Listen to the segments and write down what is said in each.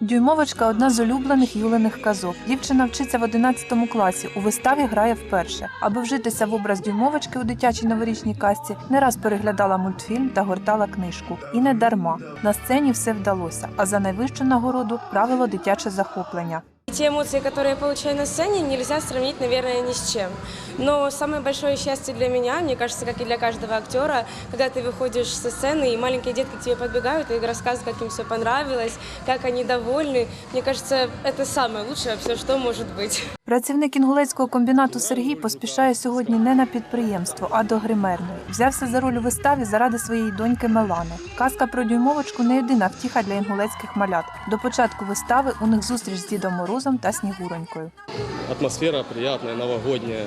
Дюймовочка одна з улюблених юлених казок. Дівчина вчиться в 11 класі. У виставі грає вперше. Аби вжитися в образ дюймовочки у дитячій новорічній казці, не раз переглядала мультфільм та гортала книжку. І не дарма. На сцені все вдалося. А за найвищу нагороду правило дитяче захоплення. Те эмоции, которые я получаю на сцене, нельзя сравнить, наверное, ни с чем. Но самое большое счастье для меня, мне кажется, как и для каждого актера, когда ты выходишь со сцены, и маленькие детки к тебе подбегают и рассказывают, как им все понравилось, как они довольны. Мне кажется, это самое лучшее все, что может быть. Працівник інгулецького комбінату Сергій поспішає сьогодні не на підприємство, а до гримерної. Взявся за роль у виставі заради своєї доньки Мелани. Казка про дюймовочку не єдина втіха для інгулецьких малят. До початку вистави у них зустріч з Дідом Морозом та Снігуронькою. Атмосфера приятная, новогодняя.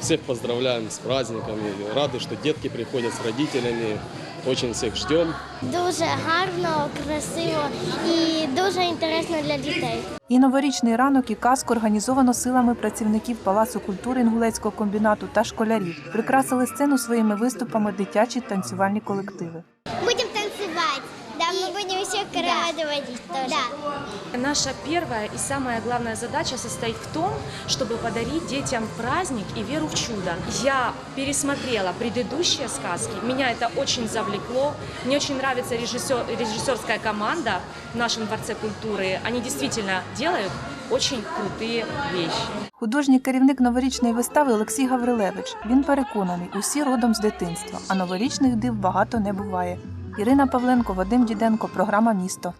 Всех поздравляем с праздниками. Рады, что детки приходят с родителями. Очень всех ждем. Дуже гарно, красиво і дуже інтересно для дітей. І новорічний ранок і казку організовано силами працівників Палацу культури інгулецького комбінату та школярів. Прикрасили сцену своїми виступами дитячі танцювальні колективи. Будемо танцювати. Да, ми будемо ще радувати теж. Да. Наша первая и самая главная задача состоит в том, чтобы подарить детям праздник и веру в чудо. Я пересмотрела предыдущие сказки, меня это очень завлекло. Мне очень нравится режиссер, режиссерская команда в нашем Дворце культуры. Они действительно делают очень крутые вещи. Художній керівник новорічної вистави Олексій Гаврилевич. Він переконаний, усі родом з дитинства, а новорічних див багато не буває. Ірина Павленко, Вадим Діденко, програма Місто.